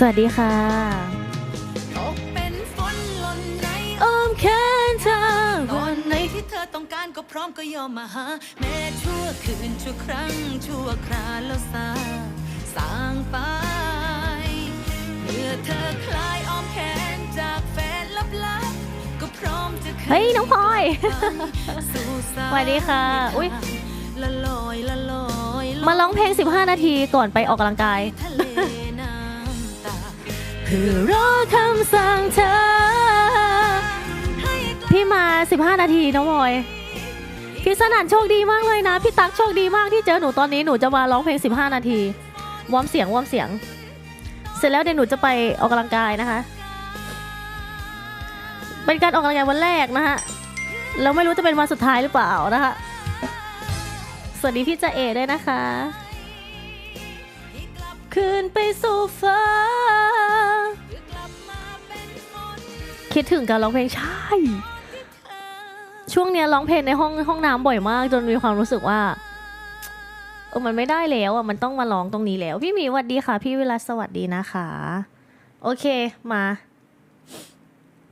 สวัสดีค่ะตกเป็นฝนหล่นในอ้อมแขนเธอตอนไหนที่เธอต้องการก็พร้อมก็ยอมมาหา แม้ชั่วคืนชั่วครั้ง ชั่วคราแล้วสาสร้างไปเมื่อเธอคลายอ้อมแขนจากแฟนลับๆก็พร้อมจะขึ้นเฮ้ยน้องพลอยสู่สายสวัสดีค่ะ อุ๊ยละลอยละลอยลยมาร้องเพลง 15 นาทีก่อนไปออกกำลังกายทะเลน้ำตา เพื่อรอคำสั่งเธอ พี่มา 15 นาทีน้องพลอย พี่สนั่นโชคดีมากเลยนะ พี่ตั๊กโชคดีมากที่เจอหนูตอนนี้หนูจะมาร้องเพลง 15 นาที วอร์มเสียงวอร์มเสียง เสร็จแล้วเดี๋ยวหนูจะไปออกกำลังกายนะคะ เป็นการออกกำลังกายวันแรกนะคะแล้วไม่รู้จะเป็นวันสุดท้ายหรือเปล่านะคะสวัสดีพี่จะเอด้วยนะคะ คืนไปสู่ฟ้า คิดถึงการร้องเพลงใช่ ช่วงเนี้ยร้องเพลงในห้องห้องน้ำบ่อยมาก จนมีความรู้สึกว่าเออมันไม่ได้แล้วอะมันต้องมาร้องตรงนี้แล้ว พี่หมีสวัสดีค่ะ พี่เวลาสวัสดีนะคะ โอเคมา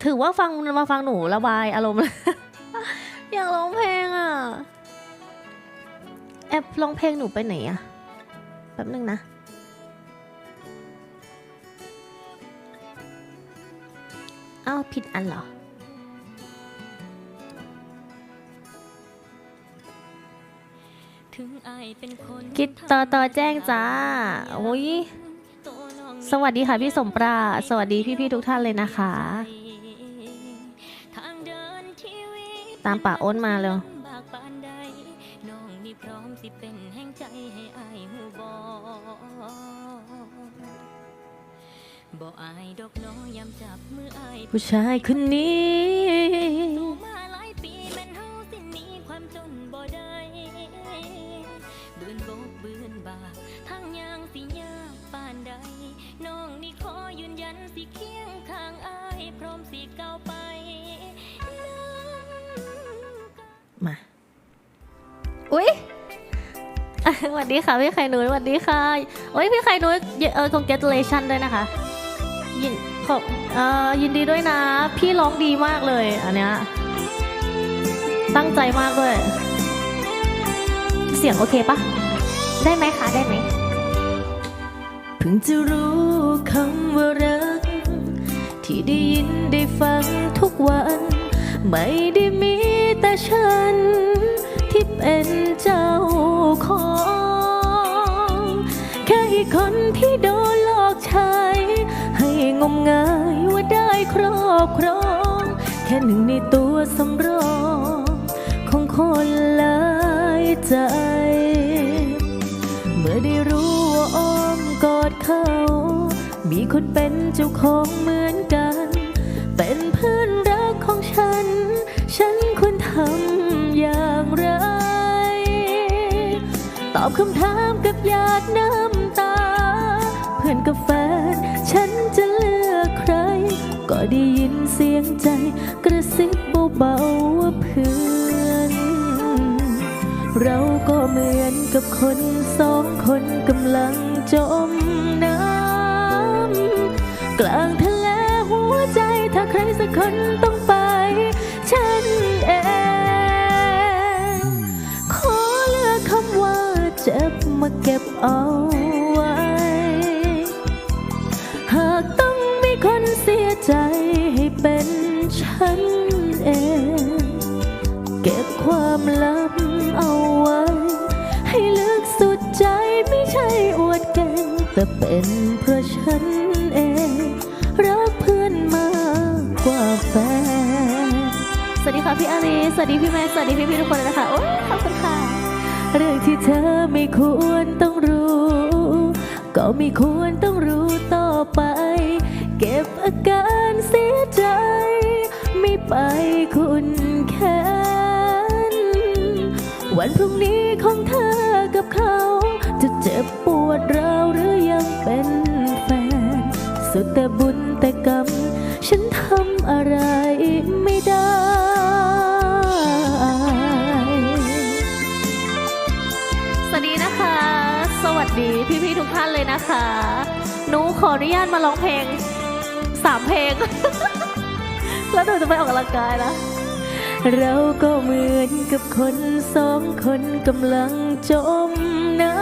ถือว่าฟังมาฟังหนูระบายอารมณ์ อยากร้องเพลงอะแอปร้องเพลงหนูไปไหนอะแป๊บนึงนะ อ้าวผิดอันเหรอถึงอายเป็นคนคิดต่อต่อแจ้งจ้าโอ้ยตัวน้องสวัสดีค่ะพี่สมปราศสวัสดีพี่ๆทุกท่านเลยนะคะทางเดินชีวิตตามป่าอ้นมาเร็วลำบากปานใดน้องนี่พร้อมสิเป็นแห่งใจให้อายหูบอ บ่อายดอกน้อยามจับมืออายผู้ชายคนนี้สู้มาหลายปีแม่นเฮาสิหนีความจนบ่ได้บืนบกบืนบากทางยางสิยากปานใดน้องนี่ขอยืนยันสิเคียงข้างอายพร้อมสิก้าวไปนำมาอุ๊ยอะสวัสดีค่ะพี่ไข่นุ้ยสวัสดีค่ะโอ้ยพี่ไข่นุ้ยเออ congratulation ด้วยนะคะ ยินขอบเอ่อยินดีด้วยนะ พี่ร้องดีมากเลยอันเนี้ยตั้งใจมากด้วย เสียงโอเคปะได้ไหมคะ ได้ไหมเพิ่งจะรู้คำว่ารัก ที่ได้ยินได้ฟังทุกวัน ไม่ได้มีแต่ฉัน ที่เป็นเจ้าของ แค่อีกคนที่โดนหลอกใช้ งมงายว่าได้ครอบครอง แค่หนึ่งในตัวสำรอง ของคนหลายใจ เมื่อได้รู้ว่าอ้อมกอดเขา มีคนเป็นเจ้าของเหมือนกัน เป็นเพื่อนรักของฉัน ฉันควรทำอย่างไร ตอบคำถามกับหยาดน้ำตา เพื่อนกับแฟนฉันจะ ก็ได้ยินเสียงใจกระซิบเบาๆว่าเพื่อน เราก็เหมือนกับคนสองคนกำลังจมน้ำกลางทะเลหัวใจถ้าใครสักคนต้องไป ฉันเอง ขอเลือกคำว่าเจ็บมาเก็บเอา ค่ะพี่อารีสวัสดีพี่แม่สวัสดีพี่พี่ทุกคนเลยนะคะโอ้ยขอบคุณค่ะ เรื่องที่เธอไม่ควรต้องรู้ ก็ไม่ควรต้องรู้ต่อไป เก็บอาการเสียใจ ไม่ไปคุณแค้นวันพรุ่งนี้ของเธอกับเขา จะเจ็บปวดเราหรือยังเป็นแฟน สุดแต่บุญแต่กรรม ฉันทำอะไรไม่ได้ ดีพี่ๆทุกท่านเลยนะคะหนูขออนุญาตมาร้องเพลงสามเพลง แล้วหนูจะไปออกกำลังกายนะเราก็เหมือนกับคนสองคนกำลังจมน้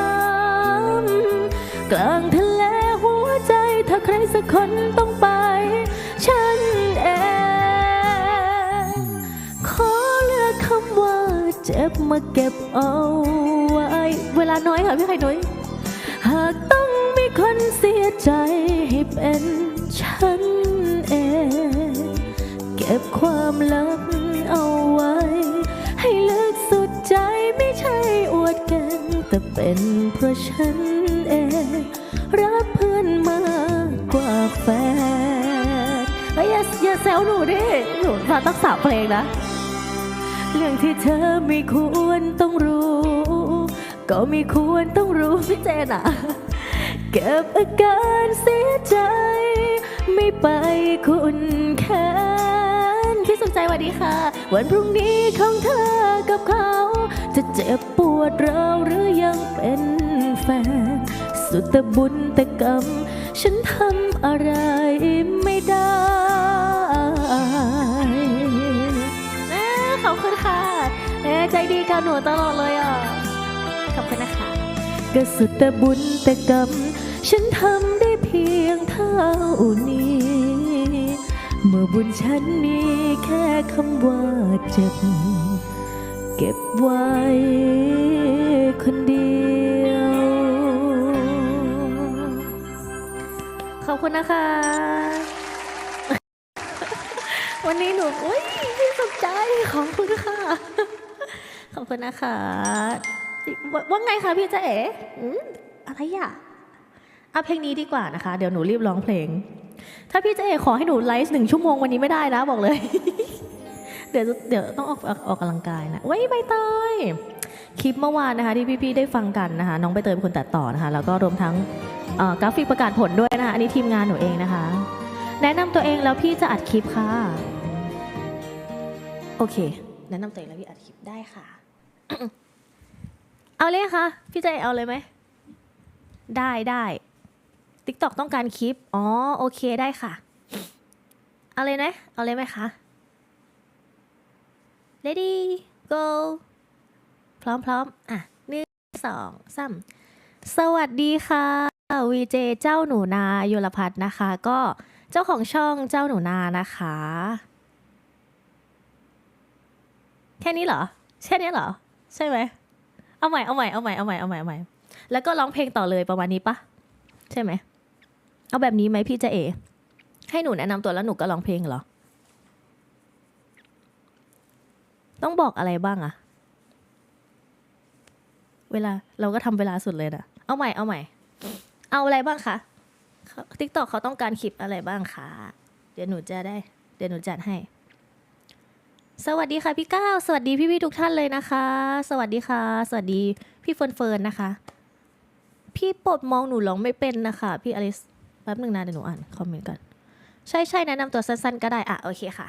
ำกลางทะเลหัวใจ ถ้าใครสักคนต้องไป ฉันเองขอเลือกคำว่าเจ็บมาเก็บเอาไว้ เวลาน้อยค่ะพี่ไข่น้อยากต้องมีคนเสียใจให้เป็นฉันเอง เก็บความลับเอาไว้ ให้ลึกสุดใจไม่ใช่อวดเกันแต่เป็นเพราะฉันเอง รักเพื่อนมากกว่าแฟนเฮ้ยอย่าอย่าแซวหนูดิ หนูฟังตั้งสามเพลงนะ เรื่องที่เธอไม่ควรต้องรู้ ก็ไม่ควรต้องรู้พี่เจนอะเก็บอาการเสียใจ ไม่ไปคุณแค้นพี่สนใจสวัสดีค่ะ วันพรุ่งนี้ของเธอกับเขา จะเจ็บปวดเราหรือยังเป็นแฟน สุดแต่บุญแต่กรรม ฉันทำอะไรไม่ได้ขอบคุณค่ะใจดีกับหนูตลอดเลย ก็สุดแต่บุญแต่กรรม ฉันทำได้เพียงเท่านี้ เมื่อบุญฉันมีแค่คำว่าเจ็บ เก็บไว้คนเดียว ขอบคุณนะคะ วันนี้หนูอุ้ยพี่สนใจขอบคุณค่ะ ขอบคุณนะคะ วว่าไงคะพี่เจ๊เอ๋อะไรอะเอาเพลงนี้ดีกว่านะคะ เดี๋ยวหนูรีบร้องเพลง ถ้าพี่เจ๊เอ๋ขอให้หนูไลฟ์หนึ่งชั่วโมงวันนี้ไม่ได้นะบอกเลย เดี๋ยวเดี๋ยวต้องออกออกกกำลังกายนะไว้ยใบเตยคลิปเมื่อวานนะคะที่พี่ๆได้ฟังกันนะคะ น้องใบเตยเป็นคนตัดต่อนะคะ แล้วก็รวมทั้งกราฟิกประกาศผลด้วยนะคะ อันนี้ทีมงานหนูเองนะคะ แนะนำตัวเองแล้วพี่จะอัดคลิปค่ะ โอเค แนะนำตัวเองแล้วพี่อัดคลิปได้ค่ะ เอาเลยค่ะ พี่เจเอาเลยไหม ได้ได้ติ๊กตอกต้องการคลิป อ๋อ โอเคได้ค่ะ เอาเลยนะ เอาเลยไหมคะ ready go พร้อมพร้อมอะหนึ่งสองสามสวัสดีค่ะวีเจเจ้าหนูนายุรพัฒน์นะคะ ก็เจ้าของช่องเจ้าหนูนานะคะ แค่นี้เหรอ แค่นี้เหรอ ใช่ไหม เอาใหม่เอาใหม่เอาใหม่เอาใหม่เอาใหม่เอาใหม่แล้วก็ร้องเพลงต่อเลยประมาณนี้ปะใช่ไหมเอาแบบนี้ไหมพี่จะเอ ให้หนูแนะนำตัวแล้วหนูก็ร้องเพลงเหรอ ต้องบอกอะไรบ้างอะเวลาเราก็ทำเวลาสุดเลยนะเอาใหม่เอาใหม่ เอาอะไรบ้างคะทิกตอกเขาต้องการคลิปอะไรบ้างคะเดี๋ยวหนูจะได้ เดี๋ยวหนูจัดให้ สวัสดีค่ะพี่ก้าวสวัสดีพี่ๆทุกท่านเลยนะคะ สวัสดีค่ะ สวัสดีพี่เฟิร์นเฟิร์นนะคะ พี่ปดมองหนูร้องไม่เป็นนะคะพี่อลิสแป๊บหนึ่งนะเดี๋ยวหนูอ่านคอมเมนต์กันใช่ใช่แนะนำตัวสั้นๆ ก็ได้อะโอเคค่ะ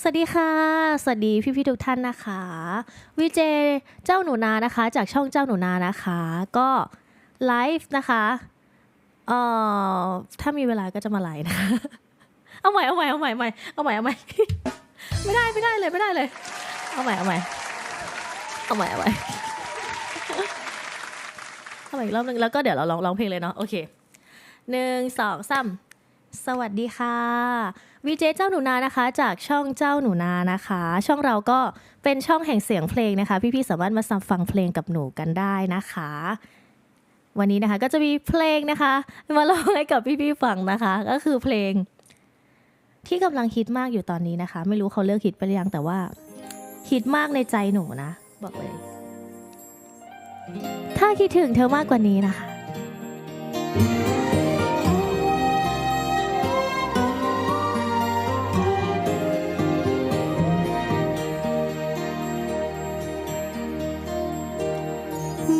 สวัสดีค่ะ สวัสดีพี่ๆทุกท่านนะคะวีเจเจ้าหนูนานะคะ จากช่องเจ้าหนูนานะคะ ก็ไลฟ์นะคะเอ่อถ้ามีเวลาก็จะมาไลฟ์นะคะเอาใหม่เอาใหม่เอาใหม่เอาใหม่เอาใหม่เอาใหม่ ไม่ได้ไม่ได้เลยไม่ได้เลย เอาใหม่เอาใหม่เอาใหม่เอาใหม่เอาใหม่อีกรอบนึงแล้วก็เดี๋ยวเราร้องร้องเพลงเลยเนาะโอเคหนึ่งสองสามสวัสดีค่ะวีเจเจ้าหนูนานะคะ จากช่องเจ้าหนูนานะคะ ช่องเราก็เป็นช่องแห่งเสียงเพลงนะคะ พี่ๆสามารถมาฟังเพลงกับหนูกันได้นะคะ วันนี้นะคะก็จะมีเพลงนะคะ มาร้องให้กับพี่ๆฟังนะคะ ก็คือเพลง ที่กำลังฮิตมากอยู่ตอนนี้นะคะ ไม่รู้เขาเลิกฮิตไปหรือยังแต่ว่าฮิตมากในใจหนูนะบอกเลย ถ้าคิดถึงเธอมากกว่านี้นะคะ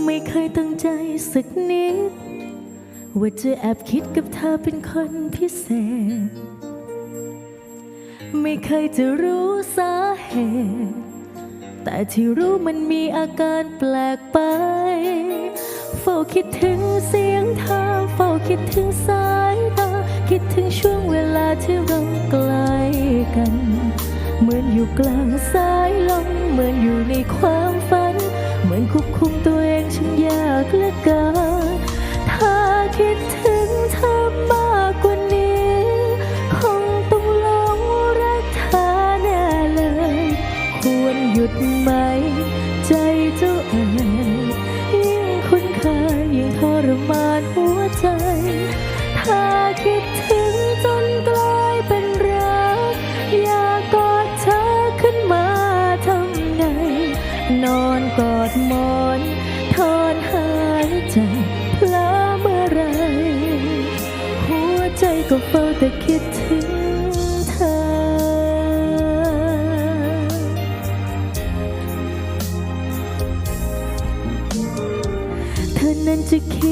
ไม่เคยตั้งใจสักนิด ว่าจะแอบคิดกับเธอเป็นคนพิเศษ ไม่เคยจะรู้สาเหตุ แต่ที่รู้มันมีอาการแปลกไปฝฝ้าคิดถึงเสียงเธอเฝ้าคิดถึงสายตาคิดถึงช่วงเวลาที่เราใกล้กัน เหมือนอยู่กลางสายลมเหมือนอยู่ในความฝัน เหมือนควบคุมตัวเองฉันยากเหลือเกินถ้าคิดถึงเธอมากกว่านี้ ห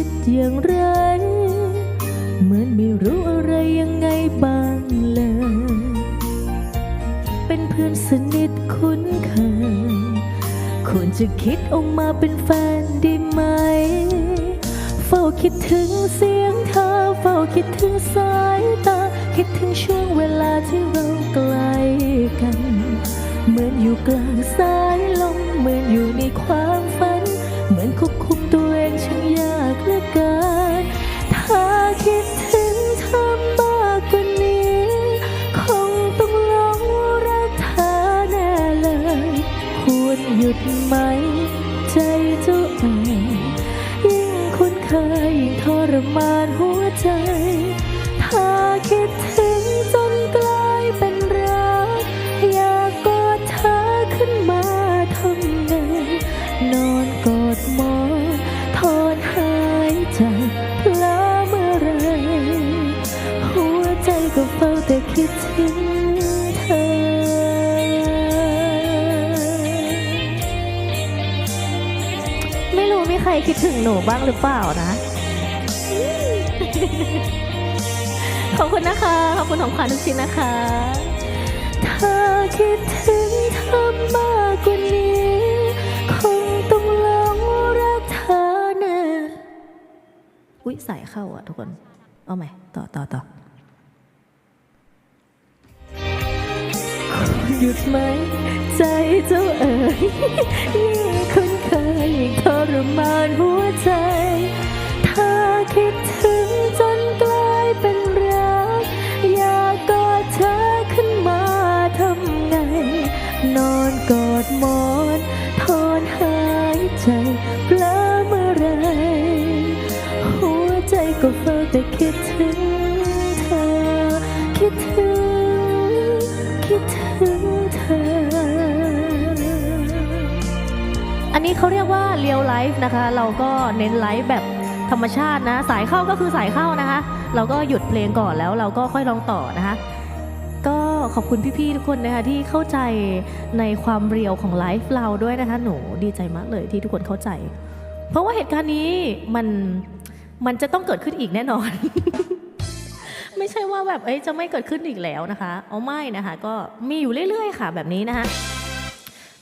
ดอย่างไร เหมือนไม่รู้อะไรยังไงบ้างเลย เป็นเพื่อนสนิทคุ้นเคย ควรจะคิดออกมาเป็นแฟนได้ไหม เฝ้าคิดถึงเสียงเธอ เฝ้าคิดถึงสายตา คิดถึงช่วงเวลาที่เราใกลกัน เหมือนอยู่กลางสายลม เหมือนอยู่ในความฝัน เหมือนควบคุ เกิน ถ้าคิดถึงเธอมากกว่านี้ คงต้องหลงรักเธอแน่เลย ควรหยุดไหม ใจเจ้าเอ๋ยยิ่งคุ้นเคยยิ่งทรมานหัวใจ คิดถึงหนูบ้างหรือเปล่านะ ขอบคุณนะคะ ขอบคุณของขวัญทุกชิ้นนะคะ ถ้าคิดถึงเธอมากกว่านี้ คงต้องหลงรักเธอแน่อุ๊ย สายเข้าอะทุกคน เอาใหม่ ต่อต่อต่อหยุดไหม ใจเจ้าเอ๋ยยิ่งคุ้นเคยยิ่ง ทรมานหัวใจ ถ้าคิดถึง นี้เขาเรียกว่าเรียลไลฟ์นะคะ เราก็เน้นไลฟ์แบบธรรมชาตินะ สายเข้าก็คือสายเข้านะคะ เราก็หยุดเพลงก่อนแล้วเราก็ค่อยลองต่อนะคะ ก็ขอบคุณพี่ๆทุกคนนะคะที่เข้าใจในความเรียวของไลฟ์เราด้วยนะคะ หนูดีใจมากเลยที่ทุกคนเข้าใจ เพราะว่าเหตุการณ์นี้มันมันจะต้องเกิดขึ้นอีกแน่นอน ไม่ใช่ว่าแบบเอ้ยจะไม่เกิดขึ้นอีกแล้วนะคะ เอาไม่นะคะ ก็มีอยู่เรื่อยๆ ค่ะแบบนี้นะคะ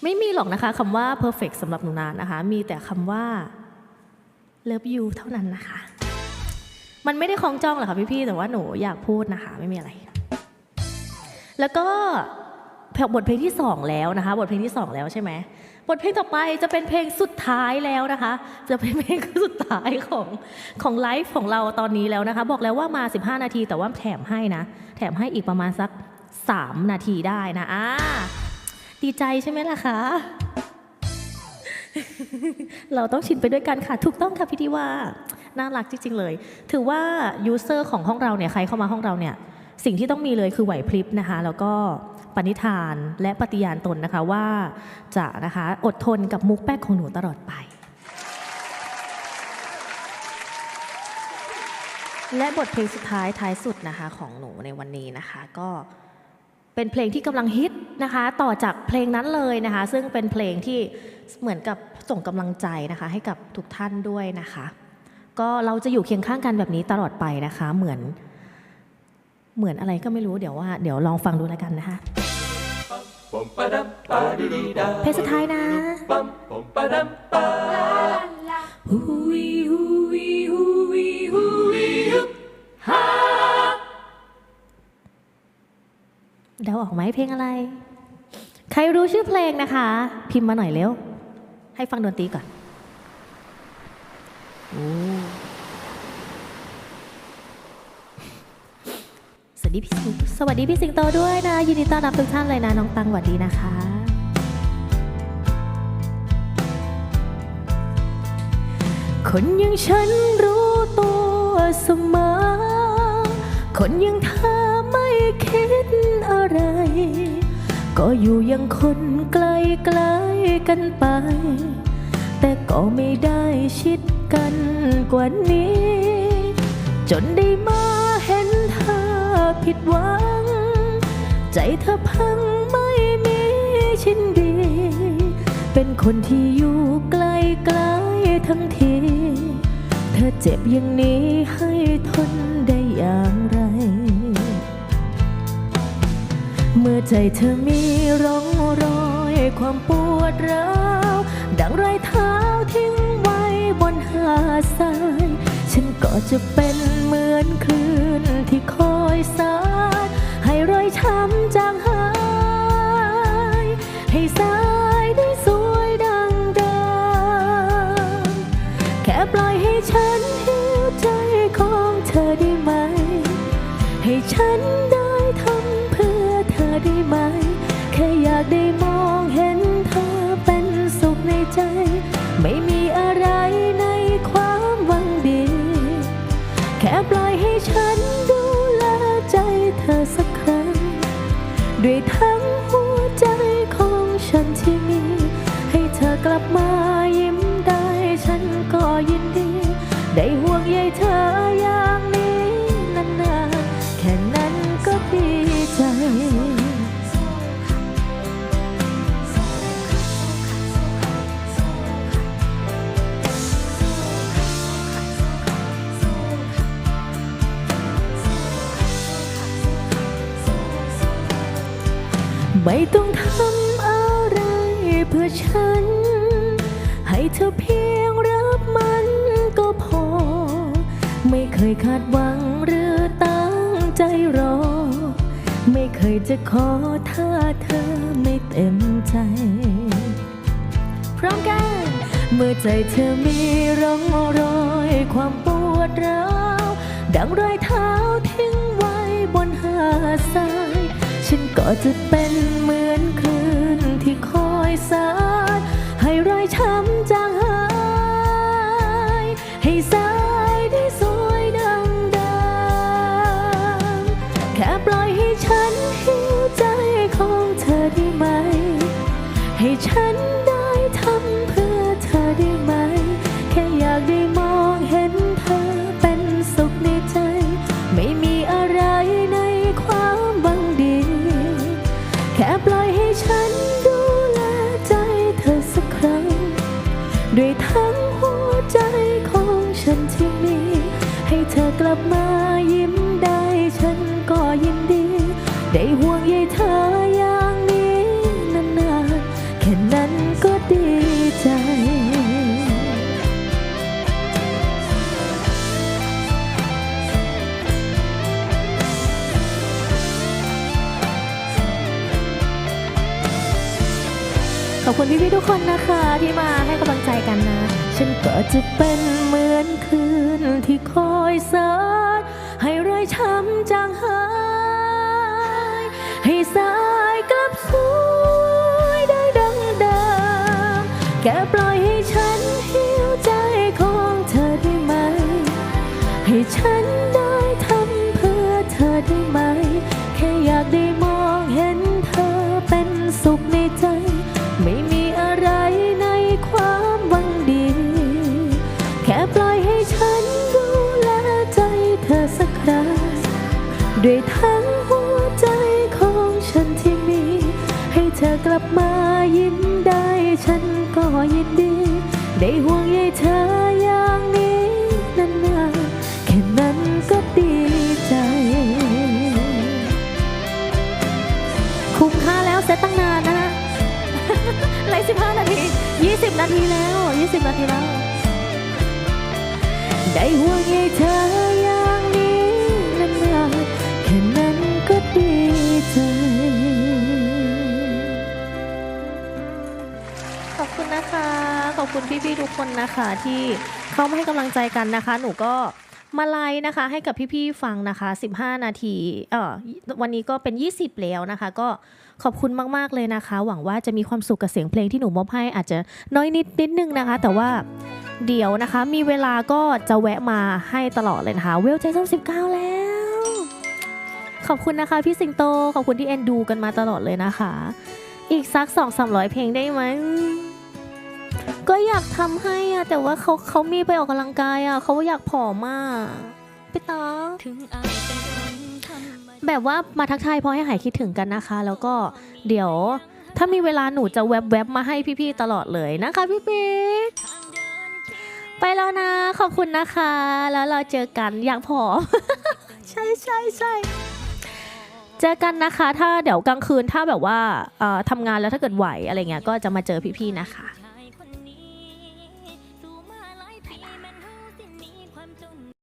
ไม่มีหรอกนะคะคำว่า perfect สำหรับหนูนานะคะ มีแต่คำว่า love you เท่านั้นนะคะ มันไม่ได้คล้องจองหรอกค่ะพี่ๆแต่ว่าหนูอยากพูดนะคะ ไม่มีอะไร แล้วก็บทเพลงที่สองแล้วนะคะ บทเพลงที่สองแล้วใช่ไหมบทเพลงต่อไปจะเป็นเพลงสุดท้ายแล้วนะคะ จะเป็นเพลงสุดท้ายของของไลฟ์ของเราตอนนี้แล้วนะคะ บอกแล้วว่ามา 15 นาทีแต่ว่าแถมให้นะ แถมให้อีกประมาณสัก 3 นาทีได้นะอ่า ดีใจใช่ไหมล่ะคะ เราต้องชินไปด้วยกันค่ะ ถูกต้องค่ะพี่ที่ว่า น่ารักจริง ๆ เลย ถือว่ายูเซอร์ของห้องเราเนี่ย ใครเข้ามาห้องเราเนี่ย สิ่งที่ต้องมีเลยคือไหวพริบนะคะ แล้วก็ปณิธานและปฏิญาณตนนะคะว่าจะนะคะอดทนกับมุกแป๊กของหนูตลอดไป และบทเพลงสุดท้ายท้ายสุดนะคะของหนูในวันนี้นะคะ ก็ เป็นเพลงที่กำลังฮิตนะคะ ต่อจากเพลงนั้นเลยนะคะ ซึ่งเป็นเพลงที่เหมือนกับส่งกำลังใจนะคะ ให้กับทุกท่านด้วยนะคะ ก็เราจะอยู่เคียงข้างกันแบบนี้ตลอดไปนะคะ เหมือน เหมือนอะไรก็ไม่รู้เดี๋ยวว่าเดี๋ยวลองฟังดูแล้วกันนะคะเพลงสุดท้ายนะฮูวีฮูวีฮูวีฮูวีฮึบฮา เดาออกไหมเพลงอะไร ใครรู้ชื่อเพลงนะคะ พิมพ์มาหน่อยเร็ว ให้ฟังดนตรีก่อนอสวัสดีพี่สิงสวัสดีพี่สิงโตด้วยนะ ยินดีต้อนรับทุกท่านเลยนะ น้องตังสวัสดีนะคะคนอยังฉันรู้ตัวเสมอ คนอยังเธอไม่คิด อะไร ก็อยู่ยังคนไกลไกลกันไป แต่ก็ไม่ได้ชิดกันกว่านี้ จนได้มาเห็นเธอผิดหวัง ใจเธอพังไม่มีชิ้นดี เป็นคนที่อยู่ไกลไกลทั้งที เธอเจ็บอย่างนี้ให้ทนได้อย่างไร เมื่อใจเธอมีร่องรอยความปวดร้าวดังรอยเท้าทิ้งไว้บนหาดทรายฉันก็จะเป็นเหมือนคลื่นที่คอยสาดให้รอยช้ำจางหาย ให้สายได้สวยดังเดิมแค่ปล่อยให้ฉันหิวใจของเธอได้ไหม ให้ฉัน ไม่ต้องทำอะไรเพื่อฉัน ให้เธอเพียงรับมันก็พอ ไม่เคยคาดหวังหรือตั้งใจรอ ไม่เคยจะขอถ้าเธอไม่เต็มใจ พร้อมกัน เมื่อใจเธอมีร่องรอยความปวดร้าวดังรอยเท้าทิ้งไว้บนหาดทราย ฉันก็จะเป็นเหมือนคลื่นที่คอยสาดให้รอยช้ำจาง กคนนะคะที่มาให้กำลังใจกันนะ ฉันก็จะเป็นเหมือนคืนที่คอยสาดให้รอยช้ำจางหาย ให้สายกลับสวยได้ดังเดิมแค่ปล่อยให้ฉันหิวใจของเธอได้ไหม ให้ฉันได้ทำเพื่อเธอได้ไหม แค่อยากได้มอง ลับมายิ้มได้ฉันก็ยินดี ได้ห่วงใยเธออย่างนี้นานๆแค่นั้นก็ดีใจ คุ้มค่าแล้วเซตตั้งนานนะฮะไลฟ์15นาที20นาทีแล้ว20นาทีแล้ว ได้ห่วงใยเธอ นะคะ ขอบคุณพี่ๆทุกคนนะคะที่เข้ามาให้กำลังใจกันนะคะ หนูก็มาไลฟ์นะคะ ให้กับพี่ๆฟังนะคะ 15 นาทีเออวันนี้ก็เป็น 20 แล้วนะคะ ก็ขอบคุณมากๆเลยนะคะ หวังว่าจะมีความสุขกับเสียงเพลงที่หนูมอบให้อาจจะน้อยนิดนิดนึงนะคะ แต่ว่าเดี๋ยวนะคะ มีเวลาก็จะแวะมาให้ตลอดเลยนะคะ เวลใจส้ม19 แล้ว ขอบคุณนะคะพี่สิงโต ขอบคุณที่เอ็นดูกันมาตลอดเลยนะคะ อีกสักสองสามร้อยเพลงได้ไหม ก็อยากทำให้อะแต่ว่าเขาเขามีไปออกกำลังกายอะเขาอยากผอมมากพี่ต๊อกถึงอายเป็นคนธรรมดาแบบว่ามาทักทายพอให้หายคิดถึงกันนะคะ แล้วก็เดี๋ยวถ้ามีเวลาหนูจะแวบๆมาให้พี่ๆตลอดเลยนะคะพี่ปิ๊กไปแล้วนะ ขอบคุณนะคะ แล้วเราเจอกันอยากผอมใช่ใช่ใช่เจอกันนะคะ ถ้าเดี๋ยวกลางคืนถ้าแบบว่าเอ่อทำงานแล้วถ้าเกิดไหวอะไรเงี้ยก็จะมาเจอพี่ๆนะคะ